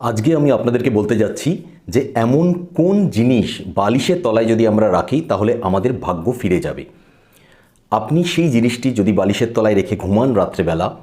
আজকে আমি আপনাদেরকে বলতে যাচ্ছি যে এমন কোন জিনিস বালিশের তলায় যদি আমরা রাখি, তাহলে আমাদের ভাগ্য ফিরে যাবে। আপনি সেই জিনিসটি যদি বালিশের তলায় রেখে ঘুমান রাত্রেবেলা,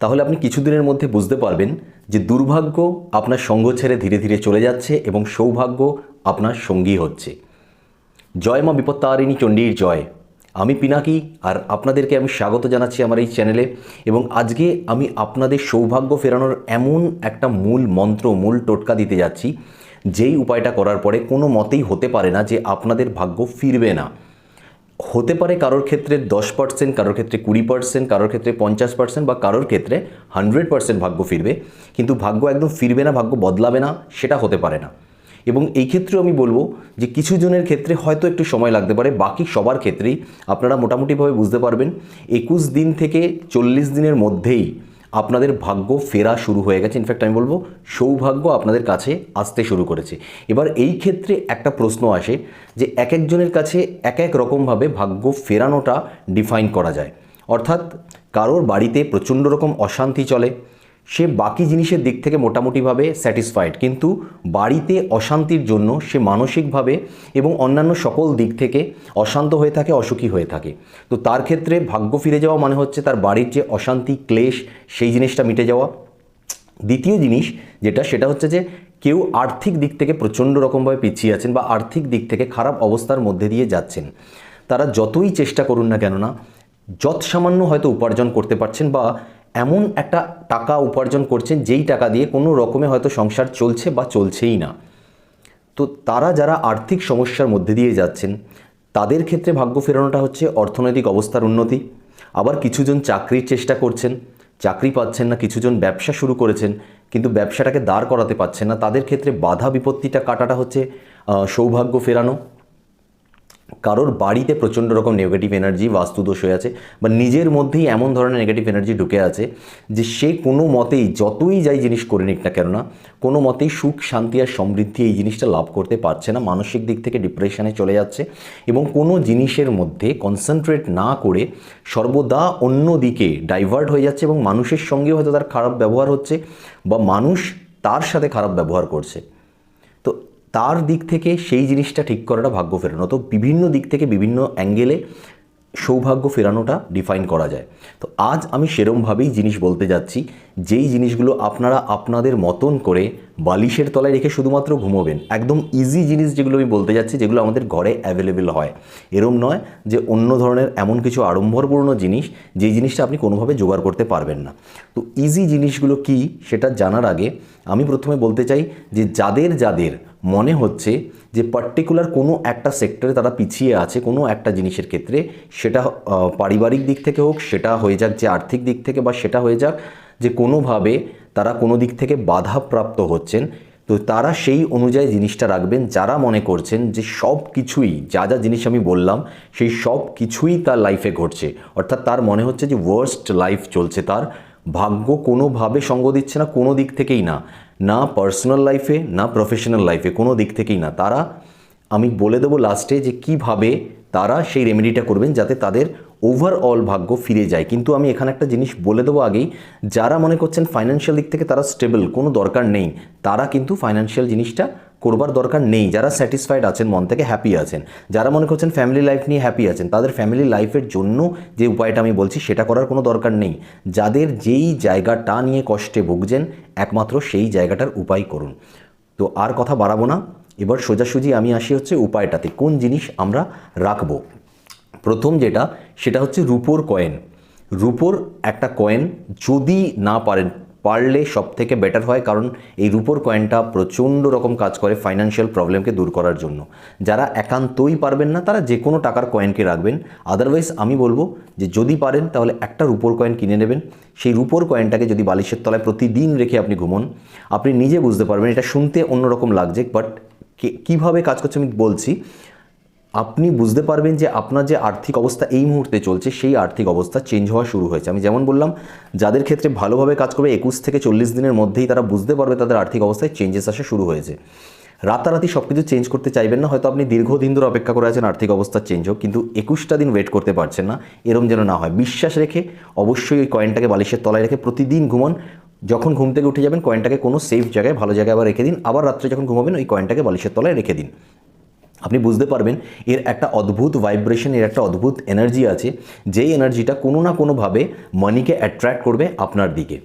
তাহলে আপনি কিছুদিনের মধ্যে বুঝতে পারবেন যে দুর্ভাগ্য আপনার সঙ্গ ছেড়ে ধীরে ধীরে চলে যাচ্ছে এবং সৌভাগ্য আপনার সঙ্গী হচ্ছে। জয় মা বিপত্তারিণী চণ্ডীর জয়। আমি পিনাকি, আর আপনাদেরকে আমি স্বাগত জানাচ্ছি আমার এই চ্যানেলে। এবং আজকে আমি আপনাদের সৌভাগ্য ফেরানোর এমন একটা মূল মন্ত্র, মূল টোটকা দিতে যাচ্ছি, যেই উপায়টা করার পরে কোনো মতেই হতে পারে না যে আপনাদের ভাগ্য ফিরবে না। হতে পারে কারোর ক্ষেত্রে দশ পার্সেন্ট কারোর ক্ষেত্রে কুড়ি পার্সেন্ট কারোর ক্ষেত্রে পঞ্চাশ পার্সেন্ট বা কারোর ক্ষেত্রে হান্ড্রেড পার্সেন্ট ভাগ্য ফিরবে। কিন্তু ভাগ্য একদম ফিরবে না, ভাগ্য বদলাবে না, সেটা হতে পারে না। এবং এই ক্ষেত্রেও আমি বলব যে কিছু জনের ক্ষেত্রে হয়তো একটু সময় লাগতে পারে, বাকি সবার ক্ষেত্রেই আপনারা মোটামুটিভাবে বুঝতে পারবেন একুশ দিন থেকে চল্লিশ দিনের মধ্যেই আপনাদের ভাগ্য ফেরা শুরু হয়ে গেছে। ইনফ্যাক্ট আমি বলব সৌভাগ্য আপনাদের কাছে আসতে শুরু করেছে। এবার এই ক্ষেত্রে একটা প্রশ্ন আসে যে এক একজনের কাছে এক এক রকমভাবে ভাগ্য ফেরানোটা ডিফাইন করা যায়। অর্থাৎ কারোর বাড়িতে প্রচণ্ড রকম অশান্তি চলে সে বাকি জিনিসের দিক থেকে মোটামুটিভাবে স্যাটিসফাইড কিন্তু বাড়িতে অশান্তির জন্য সে মানসিকভাবে এবং অন্যান্য সকল দিক থেকে অশান্ত হয়ে থাকে, অসুখী হয়ে থাকে। তো তার ক্ষেত্রে ভাগ্য ফিরে যাওয়া মানে হচ্ছে তার বাড়ির যে অশান্তি, ক্লেশ, সেই জিনিসটা মিটে যাওয়া। দ্বিতীয় জিনিস যেটা, সেটা হচ্ছে যে কেউ আর্থিক দিক থেকে প্রচণ্ড রকমভাবে পিছিয়ে আছেন বা আর্থিক দিক থেকে খারাপ অবস্থার মধ্যে দিয়ে যাচ্ছেন। তারা যতই চেষ্টা করুন না কেননা যৎ সামান্য হয়তো উপার্জন করতে পারছেন বা এমন একটা টাকা উপার্জন করছেন যেই টাকা দিয়ে কোনো রকমে হয়তো সংসার চলছে বা চলছেই না। তো তারা যারা আর্থিক সমস্যার মধ্যে দিয়ে যাচ্ছেন, তাদের ক্ষেত্রে ভাগ্য ফেরানোটা হচ্ছে অর্থনৈতিক অবস্থার উন্নতি। আবার কিছুজন চাকরির চেষ্টা করছেন, চাকরি পাচ্ছেন না, কিছুজন ব্যবসা শুরু করেছেন, কিন্তু ব্যবসাটাকে দাঁড় করাতে পারছেন না। তাদের ক্ষেত্রে বাধা বিপত্তিটা কাটাটা হচ্ছে সৌভাগ্য ফেরানো। কারোর বাড়িতে প্রচণ্ড রকম নেগেটিভ এনার্জি বাস্তুদোষ হয়ে আছে বা নিজের মধ্যেই এমন ধরনের নেগেটিভ এনার্জি ঢুকে আছে যে সে কোনো মতেই যতই যাই জিনিস করে নিক না কেননা, কোনো মতেই সুখ, শান্তি আর সমৃদ্ধি এই জিনিসটা লাভ করতে পারছে না। মানসিক দিক থেকে ডিপ্রেশনে চলে যাচ্ছে এবং কোনো জিনিসের মধ্যে কনসেন্ট্রেট না করে সর্বদা অন্য দিকে ডাইভার্ট হয়ে যাচ্ছে এবং মানুষের সঙ্গেও হয়তো তার খারাপ ব্যবহার হচ্ছে বা মানুষ তার সাথে খারাপ ব্যবহার করছে। তার দিক থেকে সেই জিনিসটা ঠিক করাটা ভাগ্য ফেরানো। তো বিভিন্ন দিক থেকে বিভিন্ন অ্যাঙ্গেলে সৌভাগ্য ফেরানোটা ডিফাইন করা যায়। তো আজ আমি সেরমভাবেই জিনিস বলতে যাচ্ছি, যেই জিনিসগুলো আপনারা আপনাদের মতন করে বালিশের তলায় রেখে শুধুমাত্র ঘুমোবেন, একদম ইজি জিনিস যেগুলো আমি বলতে যাচ্ছি, যেগুলো আমাদের ঘরে অ্যাভেলেবেল হয়। এরম নয় যে অন্য ধরনের এমন কিছু আড়ম্বরপূর্ণ জিনিস, যেই জিনিসটা আপনি কোনোভাবে জোগাড় করতে পারবেন না। তো ইজি জিনিসগুলো কি সেটা জানার আগে আমি প্রথমে বলতে চাই যে যাদের যাদের মনে হচ্ছে যে পার্টিকুলার কোনো একটা সেক্টরে তারা পিছিয়ে আছে কোনো একটা জিনিসের ক্ষেত্রে। সেটা পারিবারিক দিক থেকে হোক, সেটা হয়ে যাক যে আর্থিক দিক থেকে বা সেটা হয়ে যাক যে কোনোভাবে তারা কোনো দিক থেকে বাধাপ্রাপ্ত হচ্ছেন। তো তারা সেই অনুযায়ী জিনিসটা রাখবেন। যারা মনে করছেন যে সব কিছুই, যা যা জিনিস আমি বললাম, সেই সব কিছুই তার লাইফে ঘটছে। অর্থাৎ তার মনে হচ্ছে যে ওয়ার্স্ট লাইফ চলছে তার। ভাগ্য কোনোভাবে সঙ্গ দিচ্ছে না, কোনো দিক থেকেই না। না পার্সোনাল লাইফে না প্রফেশনাল লাইফে কোনো দিক থেকেই না। তারা, আমি বলে দেবো লাস্টে যে কীভাবে তারা সেই রেমেডিটা করবেন যাতে তাদের ওভারঅল ভাগ্য ফিরে যায়। কিন্তু আমি এখানে একটা জিনিস বলে দেবো আগেই, যারা মনে করছেন ফাইন্যান্সিয়াল দিক থেকে তারা স্টেবল কোনো দরকার নেই। তারা কিন্তু ফাইন্যান্সিয়াল জিনিসটা করবার দরকার নেই। যারা স্যাটিসফাইড আছেন, মন থেকে হ্যাপি আছেন, যারা মনে করছেন ফ্যামিলি লাইফ নিয়ে হ্যাপি আছেন, তাদের ফ্যামিলি লাইফের জন্য যে উপায়টা আমি বলছি, সেটা করার কোনো দরকার নেই। যাদের যেই জায়গাটা নিয়ে কষ্টে ভুগছেন, একমাত্র সেই জায়গাটার উপায় করুন। তো আর কথা বাড়াবো না। এবার সোজাসুজি আমি আসি হচ্ছে উপায়টাতে, কোন জিনিস আমরা রাখব? প্রথম যেটা, সেটা হচ্ছে রুপোর কয়েন রুপোর একটা কয়েন যদি না পারেন পারলে সব থেকে বেটার হয় কারণ এই রুপোর কয়েনটা প্রচণ্ড রকম কাজ করে ফাইন্যান্সিয়াল প্রবলেমকে দূর করার জন্য। যারা একান্তই পারবেন না, তারা যে কোনো টাকার কয়েনকে রাখবেন। আদারওয়াইজ আমি বলব যে যদি পারেন, তাহলে একটা রুপোর কয়েন কিনে নেবেন। সেই রুপোর কয়েনটাকে যদি বালিশের তলায় প্রতিদিন রেখে আপনি ঘুমন, আপনি নিজে বুঝতে পারবেন এটা শুনতে অন্যরকম লাগছে বাট কীভাবে কাজ করছে আমি বলছি আপনি বুঝতে পারবেন যে আপনার যে আর্থিক অবস্থা এই মুহূর্তে চলছে, সেই আর্থিক অবস্থা চেঞ্জ হওয়া শুরু হয়েছে। আমি যেমন বললাম, যাদের ক্ষেত্রে ভালোভাবে কাজ করবে, একুশ থেকে চল্লিশ দিনের মধ্যেই তারা বুঝতে পারবে তাদের আর্থিক অবস্থায় চেঞ্জেস আসা শুরু হয়েছে। রাতারাতি সব কিছু চেঞ্জ করতে চাইবেন না, হয়তো আপনি দীর্ঘদিন ধরে অপেক্ষা করে আছেন, আর্থিক অবস্থা চেঞ্জ হোক, কিন্তু একুশটা দিন ওয়েট করতে পারছেন না, এরম যেন না হয়। বিশ্বাস রেখে, অবশ্যই ওই কয়েনটাকে বালিশের তলায় রেখে প্রতিদিন ঘুমন। যখন ঘুম থেকে উঠে যাবেন কয়েনটাকে কোনো সেফ জায়গায়, ভালো জায়গায় আবার রেখে দিন। আবার রাত্রে যখন ঘুমাবেন, ওই কয়েনটাকে বালিশের তলায় রেখে দিন। আপনি বুঝতে পারবেন, এর একটা অদ্ভুত ভাইব্রেশন এর একটা অদ্ভুত এনার্জি আছে, যেই এনার্জিটা কোনো না কোনোভাবে মানিকে অ্যাট্রাক্ট করবে আপনার দিকে।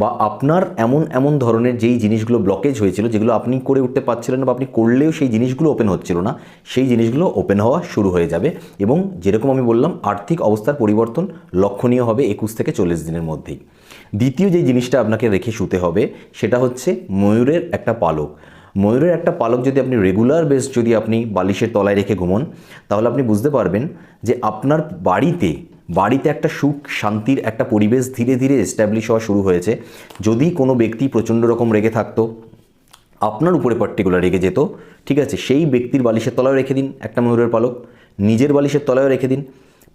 বা আপনার এমন এমন ধরনের যেই জিনিসগুলো ব্লকেজ হয়েছিল, যেগুলো আপনি করে উঠতে পারছিলেন বা আপনি করলেও সেই জিনিসগুলো ওপেন হচ্ছিল না, সেই জিনিসগুলো ওপেন হওয়া শুরু হয়ে যাবে। এবং যেরকম আমি বললাম, আর্থিক অবস্থার পরিবর্তন লক্ষণীয় হবে একুশ থেকে চল্লিশ দিনের মধ্যেই। দ্বিতীয় যে জিনিসটা আপনাকে রেখে শুতে হবে, সেটা হচ্ছে ময়ূরের একটা পালক। ময়ূরের একটা পালক যদি আপনি রেগুলার বেস যদি আপনি বালিশের তলায় রেখে ঘুমন, তাহলে আপনি বুঝতে পারবেন যে আপনার বাড়িতে বাড়িতে একটা সুখ, শান্তির একটা পরিবেশ ধীরে ধীরে এস্টাবলিশ হওয়া শুরু হয়েছে। যদি কোনো ব্যক্তি প্রচণ্ড রকম রেগে থাকতো, আপনার উপরে পার্টিকুলার রেগে যেত, ঠিক আছে? সেই ব্যক্তির বালিশের তলায় রেখে দিন একটা ময়ূরের পালক, নিজের বালিশের তলায় রেখে দিন।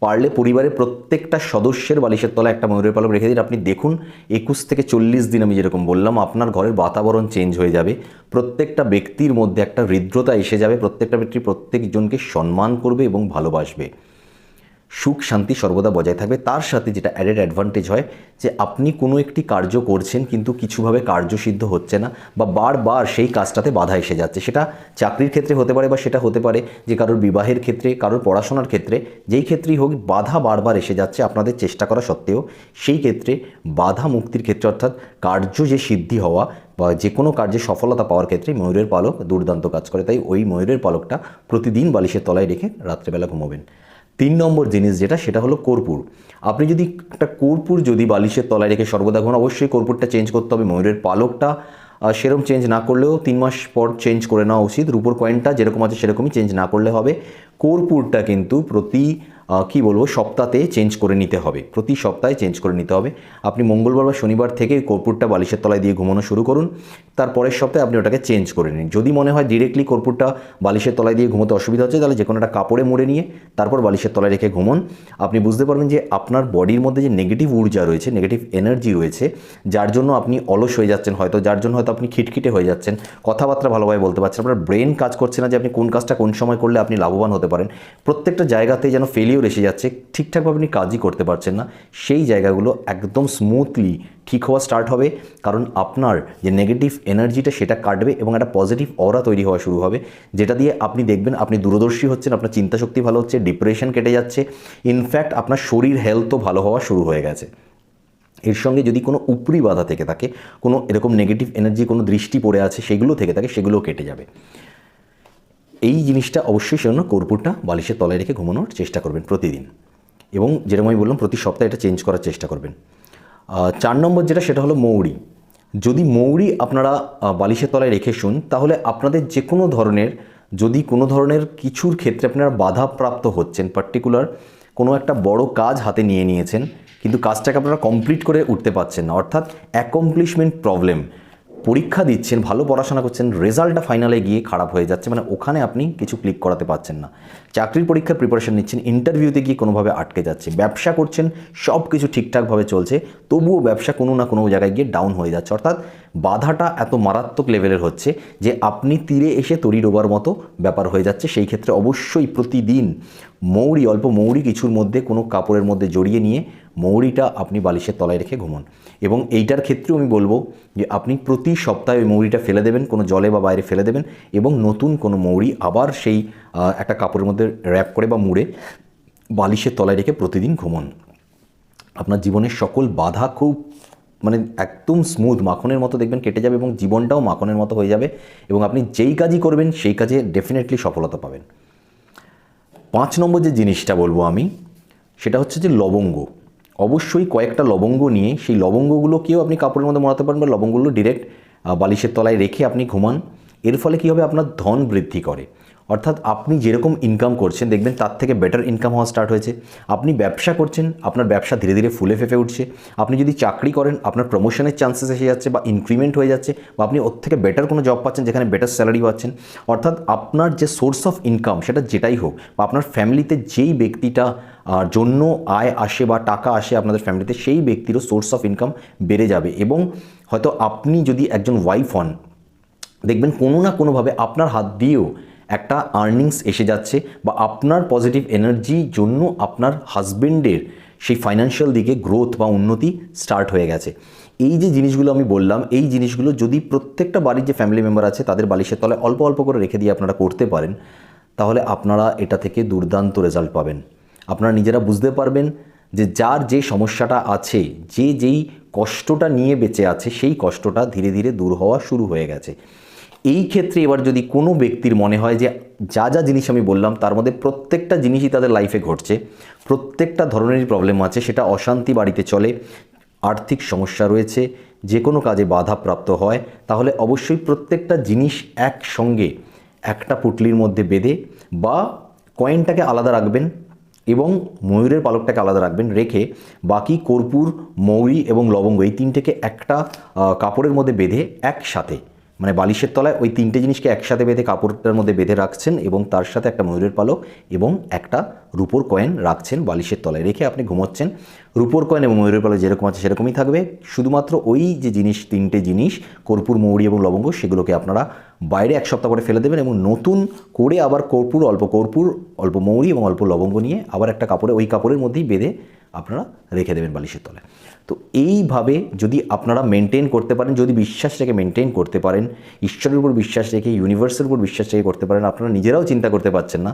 পারলে পরিবারের প্রত্যেকটা সদস্যের বালিশের তলায় একটা ময়ূরের পালক রেখে দিন। আপনি দেখুন, একুশ থেকে চল্লিশ দিন আমি যেরকম বললাম, আপনার ঘরের বাতাবরণ চেঞ্জ হয়ে যাবে। প্রত্যেকটা ব্যক্তির মধ্যে একটা হৃদ্রতা এসে যাবে, প্রত্যেকটা ব্যক্তি প্রত্যেকজনকে সম্মান করবে এবং ভালোবাসবে। সুখ শান্তি সর্বদা বজায় থাকবে। তার সাথে যেটা অ্যাডেড অ্যাডভান্টেজ হয় যে আপনি কোনো একটি কার্য করছেন কিন্তু কিছুভাবে কার্যসিদ্ধ হচ্ছে না বা বারবার সেই কাজটাতে বাধা এসে যাচ্ছে। সেটা চাকরির ক্ষেত্রে হতে পারে বা সেটা হতে পারে যে কারোর বিবাহের ক্ষেত্রে, কারোর পড়াশোনার ক্ষেত্রে, যেই ক্ষেত্রেই হোক বাধা বারবার এসে যাচ্ছে আপনাদের চেষ্টা করা সত্ত্বেও। সেই ক্ষেত্রে বাধা মুক্তির ক্ষেত্রে অর্থাৎ কার্য যে সিদ্ধি হওয়া বা যে কোনো কার্যে সফলতা পাওয়ার ক্ষেত্রে ময়ূরের পালক দুর্দান্ত কাজ করে। তাই ওই ময়ূরের পালকটা প্রতিদিন বালিশের তলায় রেখে রাত্রেবেলা ঘুমোবেন। তিন নম্বর জিনিস যেটা, সেটা হলো কর্পূর। আপনি যদি একটা কর্পূর যদি বালিশের তলায় রেখে সর্বদা ঘুমান, অবশ্যই কর্পূরটা চেঞ্জ করতে হবে। ময়ূরের পালকটা সেরকম চেঞ্জ না করলেও তিন মাস পর চেঞ্জ করে নেওয়া উচিত। রুপোর কয়েনটা যেরকম আছে সেরকমই চেঞ্জ না করলে হবে। কর্পূরটা কিন্তু প্রতি কি বলব সপ্তাহে চেঞ্জ করে নিতে হবে। প্রতি সপ্তাহে চেঞ্জ করে নিতে হবে। আপনি মঙ্গলবার বা শনিবার থেকে কর্পূরটা বালিশের তলায় দিয়ে ঘুমানো শুরু করুন। তার পরের সপ্তাহে আপনি ওটাকে চেঞ্জ করে নিন। যদি মনে হয় ডিরেক্টলি কর্পূরটা বালিশের তলায় দিয়ে ঘুমোতে অসুবিধা হচ্ছে, তাহলে যে কোনো একটা কাপড়ে মুড়ে নিয়ে তারপর বালিশের তলায় রেখে ঘুমন। আপনি বুঝতে পারবেন যে আপনার বডির মধ্যে যে নেগেটিভ ঊর্জা রয়েছে নেগেটিভ এনার্জি রয়েছে, যার জন্য আপনি অলস হয়ে যাচ্ছেন হয়তো, যার জন্য হয়তো আপনি খিটখিটে হয়ে যাচ্ছেন। কথাবার্তা ভালোভাবে বলতে পারছেন আপনার ব্রেন কাজ করছে না যে আপনি কোন কাজটা কোন সময় করলে আপনি লাভবান হতে পারেন। প্রত্যেকটা জায়গাতে যেন ফেলিওর এসে যাচ্ছে, ঠিকঠাকভাবে আপনি কাজই করতে পারছেন না। সেই জায়গাগুলো একদম স্মুথলি ঠিক হওয়া স্টার্ট হবে, কারণ আপনার যে নেগেটিভ এনার্জিটা সেটা কাটবে এবং একটা পজিটিভ অরা তৈরি হওয়া শুরু হবে, যেটা দিয়ে আপনি দেখবেন আপনি দূরদর্শী হচ্ছেন, আপনার চিন্তাশক্তি ভালো হচ্ছে ডিপ্রেশন কেটে যাচ্ছে ইনফ্যাক্ট আপনার শরীর হেলথও ভালো হওয়া শুরু হয়ে গেছে। এর সঙ্গে যদি কোনো উপরি বাধা থেকে থাকে, কোনো এরকম নেগেটিভ এনার্জি কোনো দৃষ্টি পড়ে আছে, সেগুলো থেকে থাকে, সেগুলোও কেটে যাবে। এই জিনিসটা অবশ্যই সেজন্য কর্পূরটা বালিশের তলায় রেখে ঘুমানোর চেষ্টা করবেন প্রতিদিন। এবং যেরকম আমি বললাম, প্রতি সপ্তাহে এটা চেঞ্জ করার চেষ্টা করবেন। চার নম্বর যেটা, সেটা হলো মৌরি। যদি মৌরি আপনারা বালিশের তলায় রেখে শুন, তাহলে আপনাদের যে কোনো ধরনের, যদি কোনো ধরনের কিছুর ক্ষেত্রে আপনারা বাধাপ্রাপ্ত হচ্ছেন পার্টিকুলার কোনো একটা বড় কাজ হাতে নিয়ে নিয়েছেন, কিন্তু কাজটাকে আপনারা কমপ্লিট করে উঠতে পারছেন না, অর্থাৎ অ্যাকমপ্লিশমেন্ট প্রবলেম পরীক্ষা দিচ্ছেন, ভালো পড়াশোনা করছেন, রেজাল্টটা ফাইনালে গিয়ে খারাপ হয়ে যাচ্ছে মানে ওখানে আপনি কিছু ক্লিক করাতে পারছেন না। চাকরির পরীক্ষার প্রিপারেশন নিচ্ছেন ইন্টারভিউতে গিয়ে কোনোভাবে আটকে যাচ্ছে ব্যবসা করছেন, সব কিছু ঠিকঠাকভাবে চলছে, তবুও ব্যবসা কোনো না কোনো জায়গায় গিয়ে ডাউন হয়ে যাচ্ছে। অর্থাৎ বাধাটা এত মারাত্মক লেভেলের হচ্ছে যে আপনি তীরে এসে তরি ডোবার মতো ব্যাপার হয়ে যাচ্ছে। সেই ক্ষেত্রে অবশ্যই প্রতিদিন মৌরি, অল্প মৌরি কিছুর মধ্যে কোনো কাপড়ের মধ্যে জড়িয়ে নিয়ে মৌরিটা আপনি বালিশের তলায় রেখে ঘুমন। এবং এইটার ক্ষেত্রেও আমি বলব যে আপনি প্রতি সপ্তাহে ওই মৌরিটা ফেলে দেবেন, কোনো জলে বা বাইরে ফেলে দেবেন এবং নতুন কোনো মৌরি আবার সেই একটা কাপড়ের মধ্যে র্যাপ করে বা মুড়ে বালিশের তলায় রেখে প্রতিদিন ঘুমন। আপনার জীবনের সকল বাধা খুব মানে একদম স্মুথ মাখনের মতো দেখবেন কেটে যাবে এবং জীবনটাও মাখনের মতো হয়ে যাবে এবং আপনি যেই কাজই করবেন সেই কাজে ডেফিনেটলি সফলতা পাবেন। পাঁচ নম্বর যে জিনিসটা বলব আমি, সেটা হচ্ছে যে লবঙ্গ। অবশ্যই কয়েকটা লবঙ্গ নিয়ে সেই লবঙ্গগুলোকেও আপনি কাপড়ের মধ্যে মোড়াতে পারেন বা লবঙ্গগুলো ডিরেক্ট বালিশের তলায় রেখে আপনি ঘুমান। এর ফলে কী হবে? আপনার ধন বৃদ্ধি করে। অর্থাৎ আপনি যেরকম ইনকাম করছেন, দেখবেন তার থেকে বেটার ইনকাম হওয়া স্টার্ট হয়েছে। আপনি ব্যবসা করছেন, আপনার ব্যবসা ধীরে ধীরে ফুলে ফেঁপে উঠছে। আপনি যদি চাকরি করেন, আপনার প্রমোশনের চান্সেস এসে যাচ্ছে বা ইনক্রিমেন্ট হয়ে যাচ্ছে বা আপনি ওর থেকে বেটার কোনো জব পাচ্ছেন যেখানে বেটার স্যালারি পাচ্ছেন। অর্থাৎ আপনার যে সোর্স অফ ইনকাম সেটা যেটাই হোক বা আপনার ফ্যামিলিতে যেই ব্যক্তিটা জন্য আয় আসে বা টাকা আসে আপনাদের ফ্যামিলিতে সেই ব্যক্তিরও সোর্স অফ ইনকাম বেড়ে যাবে। এবং হয়তো আপনি যদি একজন ওয়াইফ হন, দেখবেন কোনো না কোনোভাবে আপনার হাত দিয়েও একটা আর্নিংস এসে যাচ্ছে বা আপনার পজিটিভ এনার্জির জন্য আপনার হাজবেন্ডের সেই ফাইন্যান্সিয়াল দিকে গ্রোথ বা উন্নতি স্টার্ট হয়ে গেছে। এই যে জিনিসগুলো আমি বললাম, এই জিনিসগুলো যদি প্রত্যেকটা বাড়ির যে ফ্যামিলি মেম্বার আছে তাদের বালিশের তলায় অল্প অল্প করে রেখে দিয়ে আপনারা করতে পারেন, তাহলে আপনারা এটা থেকে দুর্দান্ত রেজাল্ট পাবেন। আপনারা নিজেরা বুঝতে পারবেন যে যার যে সমস্যাটা আছে, যে যেই কষ্টটা নিয়ে বেঁচে আছে, সেই কষ্টটা ধীরে ধীরে দূর হওয়া শুরু হয়ে গেছে। এই ক্ষেত্রে এবার যদি কোনো ব্যক্তির মনে হয় যে যা যা জিনিস আমি বললাম, তার মধ্যে প্রত্যেকটা জিনিসই তাদের লাইফে ঘটছে, প্রত্যেকটা ধরনেরই প্রবলেম আছে, সেটা অশান্তি বাড়িতে চলে, আর্থিক সমস্যা রয়েছে, যে কোনো কাজে বাধাপ্রাপ্ত হয়, তাহলে অবশ্যই প্রত্যেকটা জিনিস একসঙ্গে একটা পুটলির মধ্যে বেঁধে বা কয়েনটাকে আলাদা রাখবেন এবং ময়ূরের পালকটাকে আলাদা রাখবেন, রেখে বাকি কর্পূর, মৌরি এবং লবঙ্গ এই তিনটেকে একটা কাপড়ের মধ্যে বেঁধে একসাথে মানে বালিশের তলায় ওই তিনটে জিনিসকে একসাথে বেঁধে কাপড়টার মধ্যে বেঁধে রাখছেন এবং তার সাথে একটা ময়ূরের পালক এবং একটা রুপোর কয়েন রাখছেন, বালিশের তলায় রেখে আপনি ঘুমোচ্ছেন। রুপোর কয়েন এবং ময়ূরের পালক যেরকম আছে সেরকমই থাকবে। শুধুমাত্র ওই যে জিনিস, তিনটে জিনিস, কর্পূর, মৌরি এবং লবঙ্গ, সেগুলোকে আপনারা বাইরে এক সপ্তাহ পরে ফেলে দেবেন এবং নতুন করে আবার কর্পূর, অল্প কর্পূর, অল্প মৌরি এবং অল্প লবঙ্গ নিয়ে আবার একটা কাপড়ে, ওই কাপড়ের মধ্যেই বেঁধে আপনারা রেখে দেবেন বালিশের তলায়। তো এইভাবে যদি আপনারা মেনটেন করতে পারেন, যদি বিশ্বাস রেখে মেনটেন করতে পারেন, ঈশ্বরের উপর বিশ্বাস রেখে ইউনিভার্সের উপর বিশ্বাস রেখে করতে পারেন, আপনারা নিজেরাও চিন্তা করতে পারছেন না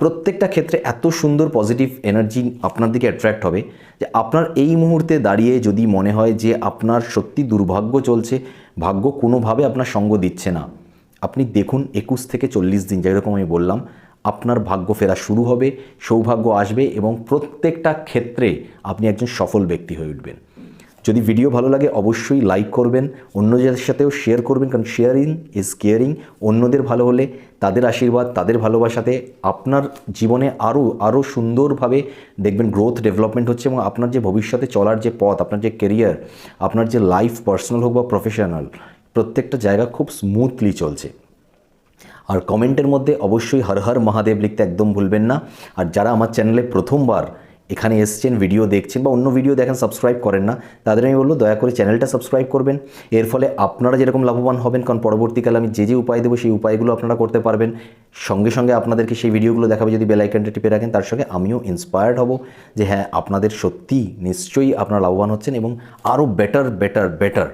প্রত্যেকটা ক্ষেত্রে এত সুন্দর পজিটিভ এনার্জি আপনার দিকে অ্যাট্রাক্ট হবে যে আপনার এই মুহূর্তে দাঁড়িয়ে যদি মনে হয় যে আপনার সত্যি দুর্ভাগ্য চলছে, ভাগ্য কোনোভাবে আপনার সঙ্গ দিচ্ছে না। আপনি দেখুন একুশ থেকে চল্লিশ দিন, যেরকম আমি বললাম, আপনার ভাগ্য ফেরা শুরু হবে, সৌভাগ্য আসবে এবং প্রত্যেকটা ক্ষেত্রে আপনি একজন সফল ব্যক্তি হয়ে উঠবেন। যদি ভিডিও ভালো লাগে, অবশ্যই লাইক করবেন, অন্যদের সাথেও শেয়ার করবেন, কারণ শেয়ারিং ইজ কেয়ারিং অন্যদের ভালো হলে তাদের আশীর্বাদ, তাদের ভালোবাসাতে আপনার জীবনে আরও আরও সুন্দরভাবে দেখবেন গ্রোথ ডেভেলপমেন্ট হচ্ছে এবং আপনার যে ভবিষ্যতে চলার যে পথ, আপনার যে কেরিয়ার আপনার যে লাইফ পার্সোনাল হোক বা প্রফেশনাল প্রত্যেকটা জায়গা খুব স্মুথলি চলছে। আর কমেন্টের মধ্যে অবশ্যই হর হর মহাদেব লিখতে একদম ভুলবেন না। আর যারা আমার চ্যানেলে প্রথমবার এখানে এসছেন ভিডিও দেখছেন বা অন্য ভিডিও দেখেন সাবস্ক্রাইব করেন না, তাদের আমি বলব দয়া করে চ্যানেলটা সাবস্ক্রাইব করবেন। এর ফলে আপনারা যেরকম লাভবান হবেন, কারণ পরবর্তীকালে আমি যে যে উপায় দেবো, সেই উপায়গুলো আপনারা করতে পারবেন। সঙ্গে সঙ্গে আপনাদেরকে সেই ভিডিওগুলো দেখাবে, যদি বেলাইকনটা টিপে রাখেন, তার সঙ্গে আমিও ইন্সপায়ার্ড হব যে হ্যাঁ আপনাদের সত্যি নিশ্চয়ই আপনারা লাভবান হচ্ছেন এবং আরও বেটার বেটার বেটার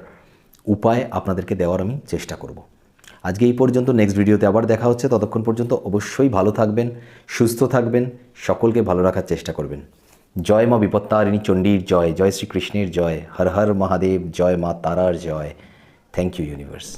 উপায় আপনাদেরকে দেওয়ার আমি চেষ্টা করব। আজকে এই পর্যন্ত নেক্সট ভিডিওতে আবার দেখা হচ্ছে, ততক্ষণ পর্যন্ত অবশ্যই ভালো থাকবেন, সুস্থ থাকবেন, সকলকে ভালো রাখার চেষ্টা করবেন। জয় মা বিপত্তারিণী চণ্ডীর জয় জয় শ্রীকৃষ্ণের জয়, হর হর মহাদেব, জয় মা তারার জয়। Thank you universe